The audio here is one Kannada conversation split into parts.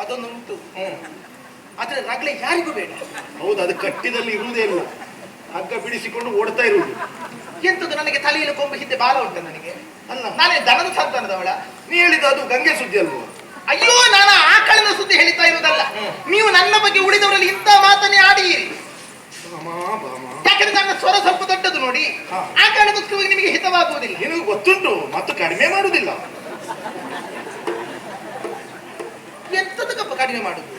ಅದೊಂದು ಉಂಟು ಹ್ಮ್. ಆದ್ರೆ ರಗಳೆ ಯಾರಿಗೂ ಬೇಡ. ಹೌದು ಅದು ಕಟ್ಟಿದಲ್ಲಿ ಇರುವುದೇ ಇಲ್ಲ. ಹಗ್ಗ ಬಿಡಿಸಿಕೊಂಡು ಓಡ್ತಾ ಇರುವುದು. ಎಂತದ್ದು ನನಗೆ ತಲೆಯಲ್ಲಿ ಕೊಂಬು ಹಿಂದೆ ಬಾಲ ಉಂಟು ನನಗೆ? ಅಲ್ಲ. ನಾನೇ ದನದ ಸಂತಾನದವಳ. ನೀ ಹೇಳಿದ ಅದು ಗಂಗೆ ಸುದ್ದಿ ಅಲ್ವ? ಅಯ್ಯೋ ನಾನು ಆಕಳಿನ ಸುದ್ದಿ ಹೇಳ್ತಾ ಇರುವುದಲ್ಲ. ನೀವು ನನ್ನ ಬಗ್ಗೆ ಉಳಿದವರಲ್ಲಿ ಇಂಥ ಮಾತನ್ನೇ ಆಡಿಯಿರಿ ಯಾಕಂದ್ರೆ ನನ್ನ ಸ್ವರ ಸ್ವಲ್ಪ ದೊಡ್ಡದು ನೋಡಿ. ಆ ಕಾರಣಕ್ಕೋಸ್ಕರವಾಗಿ ನಿಮಗೆ ಹಿತವಾಗುವುದಿಲ್ಲ. ನಿನಗೆ ಗೊತ್ತುಂಟು ಮತ್ತು ಕಡಿಮೆ ಮಾಡುವುದಿಲ್ಲ. ಎಂತದಕ್ಕಪ್ಪ ಕಡಿಮೆ ಮಾಡುದು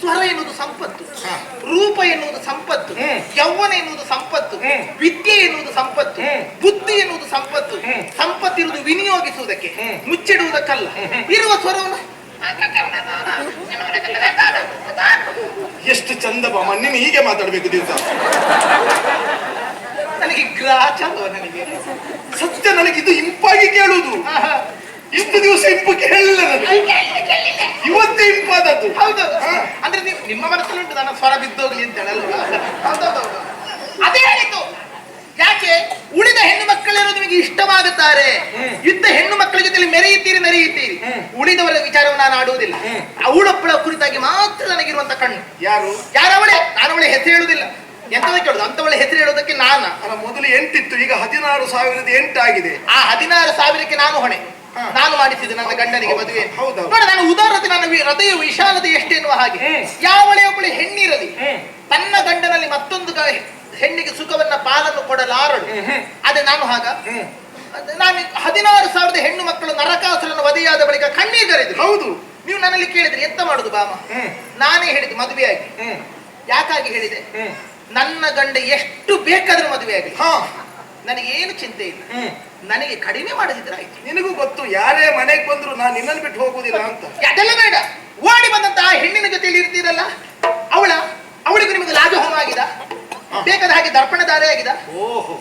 ಸ್ವರ ಎನ್ನುವುದು ಸಂಪತ್ತು ರೂಪ ಎನ್ನುವುದು ಸಂಪತ್ತು. ಯೌವನ ಎನ್ನುವುದು ಸಂಪತ್ತು. ವಿದ್ಯೆ ಎನ್ನುವುದು ಸಂಪತ್ತು. ಬುದ್ಧಿ ಎನ್ನುವುದು ಸಂಪತ್ತು ಸಂಪತ್ತು ಸಂಪತ್ತಿರುವುದು ವಿನಿಯೋಗಿಸುವುದಕ್ಕೆ. ಮುಚ್ಚಿಡುವುದಕ್ಕಲ್ಲ ಇರುವ ಸ್ವರವನ್ನು ಎಷ್ಟು ಚಂದ ಬಾಮ ನೀನು ಹೀಗೆ ಮಾತಾಡ್ಬೇಕು ದಿವಸ ನನಗೆ ಗ್ರಾಚ ನನಗೆ ಸತ್ಯ ನನಗೆ ಇದು ಇಂಪಾಗಿ ಕೇಳುವುದು. ಇಷ್ಟು ದಿವಸ ಇಂಪು ಕೇಳಲಿಲ್ಲ ನನಗೆ ಇವತ್ತೇ ಇಂಪಾದದ್ದು ಹೌದು. ಅಂದ್ರೆ ನೀವು ನಿಮ್ಮ ಮನಸ್ಸಲ್ಲಿ ಉಂಟು ನನ್ನ ಸ್ವರ ಬಿದ್ದೋಗ್ಲಿ ಅಂತ ಹೇಳಲ್ವಾ? ಹೌದೌದು ಅದೇ ಹೇಳಿತು ಯಾಕೆ? ಉಳಿದ ಹೆಣ್ಣು ಮಕ್ಕಳೆಲ್ಲ ನಿಮಗೆ ಇಷ್ಟವಾಗುತ್ತಾರೆ. ಇದ್ದ ಹೆಣ್ಣು ಮಕ್ಕಳ ಜೊತೆ ಮೆರೆಯುತ್ತೀರಿ ಮೆರೆಯುತ್ತೀರಿ. ಉಳಿದವರ ವಿಚಾರವನ್ನು ನಾನು ಆಡುವುದಿಲ್ಲ. ಅವಳೊಬ್ಬಳ ಕುರಿತಾಗಿ ಮಾತ್ರ ನನಗಿರುವಂತ ಕಣ್ಣು. ಯಾರು? ಯಾರವಳೆ ನಾನು ಅವಳೆ ಹೆಸರು ಹೇಳುವುದಿಲ್ಲ. ಎಂತದಕ್ಕೆ ಹೇಳುದು? ಅಂತವಳ ಹೆಸರು ಹೇಳೋದಕ್ಕೆ ನಾನ. ಮೊದಲು ಎಂಟಿತ್ತು ಈಗ ಹದಿನಾರು ಸಾವಿರದ ಎಂಟಾಗಿದೆ. ಆ ಹದಿನಾರು ಸಾವಿರಕ್ಕೆ ನಾನು ಹೊಣೆ. ನಾನು ಮಾಡಿಸಿದೆ ನನ್ನ ಗಂಡನಿಗೆ ಮದುವೆ. ಹೌದು. ನೋಡಿ ನಾನು ಉದಾರತೆ ನನ್ನ ಹೃದಯ ವಿಶಾಲತೆ ಎಷ್ಟೆನ್ನುವ ಹಾಗೆ. ಯಾವಳೆ ಒಬ್ಬಳು ಹೆಣ್ಣಿರಲಿ. ತನ್ನ ಗಂಡನಲ್ಲಿ ಮತ್ತೊಂದು ಹೆಣ್ಣಿಗೆ ಸುಖವನ್ನ ಪಾಲನ್ನು ಕೊಡಲಾರಳು. ಅದೇ ನಾನು ಹಾಗ. ನಾನು ಹದಿನಾರು ಸಾವಿರದ ಹೆಣ್ಣು ಮಕ್ಕಳು ನರಕಾಸುರನ್ನು ವಧೆಯಾದ ಬಳಿಕ ಕಣ್ಣೀರಿದ್ರು ಹೌದು. ನೀವು ನನ್ನಲ್ಲಿ ಕೇಳಿದ್ರೆ ಎಂತ ಮಾಡುದು ಬಾಮ. ನಾನೇ ಹೇಳಿದ್ದು ಮದುವೆಯಾಗಿ. ಯಾಕಾಗಿ ಹೇಳಿದೆ? ನನ್ನ ಗಂಡ ಎಷ್ಟು ಬೇಕಾದ್ರೂ ಮದುವೆ ಆಗಲಿ ಹಾ ನನಗೆ ಏನು ಚಿಂತೆ ಇಲ್ಲ. ನನಗೆ ಕಡಿಮೆ ಮಾಡದಿದ್ರೆ ಆಯ್ತು. ನಿನಗೂ ಗೊತ್ತು ಯಾರೇ ಮನೆಗೆ ಬಂದ್ರು ನಾನು ನಿನ್ನನ್ನು ಬಿಟ್ಟು ಹೋಗುದಿಲ್ಲ ಅಂತ. ಅದೆಲ್ಲ ಬೇಡ. ಓಡಿ ಬಂದಂತ ಆ ಹೆಣ್ಣಿನ ಜೊತೆಯಲ್ಲಿ ಇರ್ತೀರಲ್ಲ? ಅವಳ ಅವಳಿಗೂ ನಿಮಗೆ ಲಾಜಹೋಮ ಆಗಿದ? ಬೇಕಾದ ಹಾಗೆ ದರ್ಪಣಧಾರೆ ಆಗಿದ? ಓಹೋ.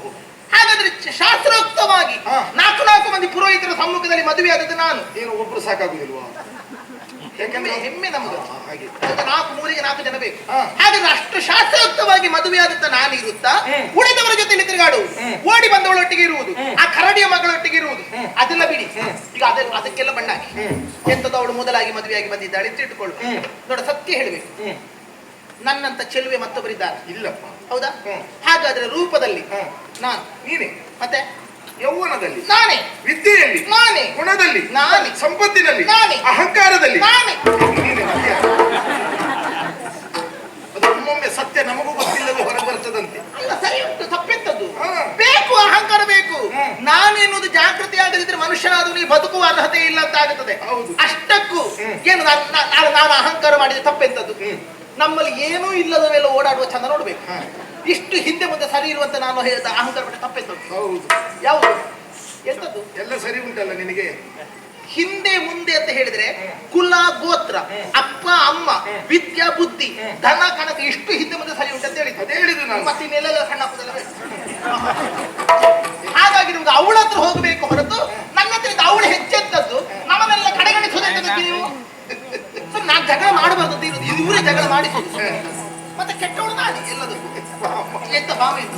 ಹಾಗಾದ್ರೆ ಶಾಸ್ತ್ರೋಕ್ತವಾಗಿ ನಾಲ್ಕು ನಾಲ್ಕು ಮಂದಿ ಪುರೋಹಿತರ ಸಮ್ಮುಖದಲ್ಲಿ ಮದುವೆ ಆದದ್ದು ನಾನು. ಏನು ಒಬ್ರು ಸಾಕಾಗುದಿಲ್ವಾ? ಯಾಕಂದ್ರೆ ಹೆಮ್ಮೆ ನಮ್ಮದು. ಹಾ, ಹಾಗೆ. ನಾಲ್ಕು ಮೂರಿಗೆ ನಾಲ್ಕು ಜನ ಬೇಕು. ಹಾಗಾದ್ರೆ ಅಷ್ಟು ಶಾಸ್ತ್ರೋಕ್ತವಾಗಿ ಮದುವೆ ಆದಂತ ನಾನು ಇರುತ್ತಾ. ಉಳಿದವರ ಜೊತೆ ತಿರುಗಾಡುವುದು. ಓಡಿ ಬಂದವಳೊಟ್ಟಿಗೆ ಇರುವುದು. ಆ ಕರಡಿಯ ಮಗಳೊಟ್ಟಿಗೆ ಇರುವುದು. ಅದೆಲ್ಲ ಬಿಡಿ. ಈಗ ಅದೆಲ್ಲ ಅದಕ್ಕೆಲ್ಲ ಬಣ್ಣ ಹಾಕಿ ಹ್ಮ್. ಎಂತದ್ದು ಅವಳು ಮೊದಲಾಗಿ ಮದುವೆಯಾಗಿ ಬಂದಿದ್ದಾಳೆ ಅಂತ ಇಟ್ಕೊಳ್ಳು ನೋಡ ಸತ್ಯ ಹೇಳಬೇಕು. ನನ್ನಂತ ಚೆಲುವೆ ಮತ್ತೊಬ್ಬರಿದ್ದಾರೆ. ಇಲ್ಲಪ್ಪ. ಹೌದಾ. ಹಾಗಾದ್ರೆ ರೂಪದಲ್ಲಿ ನಾನು ನೀನೆ ಮತ್ತೆ? ಯೌವನದಲ್ಲಿ ನಾನೇ. ವಿದ್ಯೆಯಲ್ಲಿ ನಾನೇ. ಗುಣದಲ್ಲಿ ನಾನೇ. ಸಂಪತ್ತಿನಲ್ಲಿ ನಾನೇ. ಅಹಂಕಾರದಲ್ಲಿ. ನಾನೇ. ಅದು ಒಮ್ಮೊಮ್ಮೆ ಸತ್ಯ ನಮಗೂ ಗೊತ್ತಿಲ್ಲದೆ ಹೊರಗೆ ಬರ್ತದಂತೆ ಅಲ್ಲ ಸರಿ ಉಂಟು ತಪ್ಪೆಂತದ್ದು. ಬೇಕು ಅಹಂಕಾರ ಬೇಕು. ಹ್ಮ್. ನಾನು ಎನ್ನುವುದು ಜಾಗೃತಿ ಆಗದಿದ್ರೆ ಮನುಷ್ಯನಾದ್ರೂ ಈ ಬದುಕುವ ಅರ್ಹತೆ ಇಲ್ಲ ಅಂತ ಆಗುತ್ತದೆ ಹೌದು. ಅಷ್ಟಕ್ಕೂ ಏನು ನಾನ್- ನಾನ್- ಅಹಂಕಾರ ಮಾಡಿದ ತಪ್ಪೆಂತದ್ದು. ಹ್ಮ್. ನಮ್ಮಲ್ಲಿ ಏನೂ ಇಲ್ಲದ ಮೇಲೆ ಓಡಾಡುವ ಚಂದ ನೋಡ್ಬೇಕು. ಇಷ್ಟು ಹಿಂದೆ ಮುಂದೆ ಸರಿ ಇರುವಂತ ನಾನು ಹೇಳಿದ ಅಹಂಕಾರ ಬಿಟ್ಟು ತಪ್ಪೆಂತದ್ದು ಹೌದು. ಯಾವುದು? ಎಂತದ್ದು ಎಲ್ಲ ಸರಿ ಉಂಟಲ್ಲ ನಿನಗೆ? ಹಿಂದೆ ಮುಂದೆ ಅಂತ ಹೇಳಿದ್ರೆ ಕುಲ ಗೋತ್ರ ಅಪ್ಪ ಅಮ್ಮ ವಿದ್ಯಾ ಬುದ್ಧಿ. ಧನ ಕನಕ ಇಷ್ಟು ಹಿಂದೆ ಮುಂದೆ ಸರಿ ಉಂಟು ಅಂತ ಹೇಳಿದ್ದು. ಅದೇ ಹೇಳಿದ್ದು ನಾನು. ಮತ್ತೆ ಇನ್ನೆಲ್ಲ ಸಣ್ಣ ಹಾಗಾಗಿ ನಿಮ್ಗೆ ಅವಳ ಹತ್ರ ಹೋಗಬೇಕು ಹೊರತು ನನ್ನ ಹತ್ರ ಅವಳು ಹೆಚ್ಚೆತ್ತದ್ದು ನಮ್ಮನ್ನೆಲ್ಲ ಕಡೆಗಣಿಸೋದಕ್ಕೆ ನೀವು? ಸೊ ನಾನ್ ಜಗಳ ಮಾಡಬಾರ್ದು. ಇವರೇ ಜಗಳ ಮಾಡಿಸೋದು ಮತ್ತೆ ಕೆಟ್ಟವಳು ಎಲ್ಲದಕ್ಕೂ. ಎಂತ ಭಾವ ಇದು?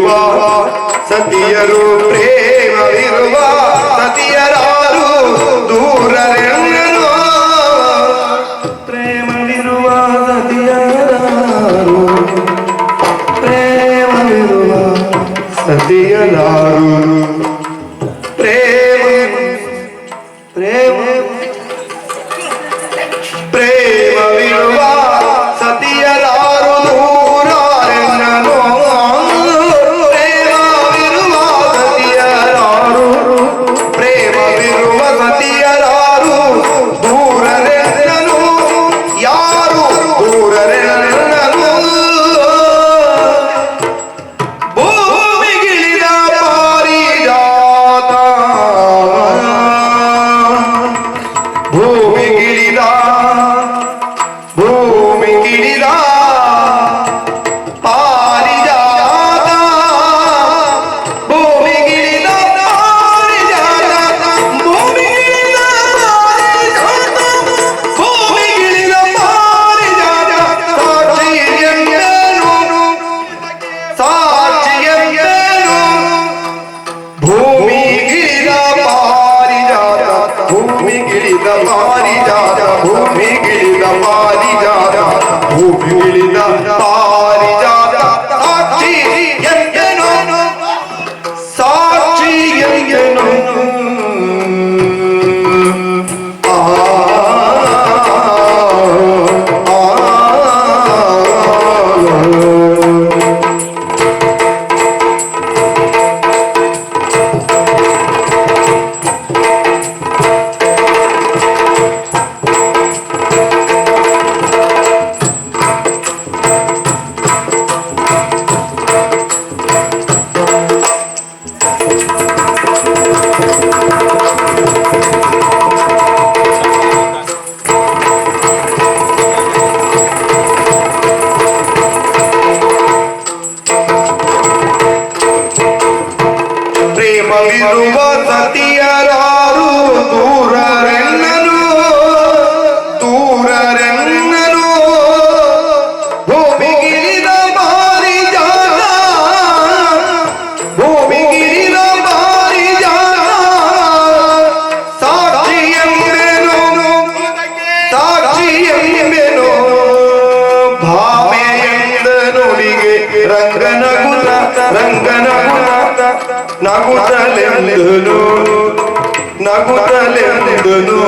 ಇರುವ ಸತಿಯರು ಪ್ರೇಮವಿರುವ ಸತಿಯರಾರು ದೂರರೆನ್ನೋ ಪ್ರೇಮವಿರುವ ಸತಿಯರಾರು. ಪ್ರೇಮವಿರುವ ಸತಿಯರಾರು. ನಮ್ಮಲ್ಲಿರುವ ಸತಿಯರಾರು ದೂರರೆನ್ನನು ದೂರರೆನ್ನನು ಭೂಮಿಗಿರಿದ ಬಾರಿ ಜಾನ ಭೂಮಿಗಿರಿದ ಬಾರಿ ಜಾನ ಸಾಕ್ಷಿ ಎಂಬೆನು ಸಾಕ್ಷಿ ಎಂಬೆನು ಭಾವೆ ಎಂದ ನುಡಿಗೆ ರಂಗನ ಗುಣ ರಂಗ నాకు తలెందును నాకు తలెందును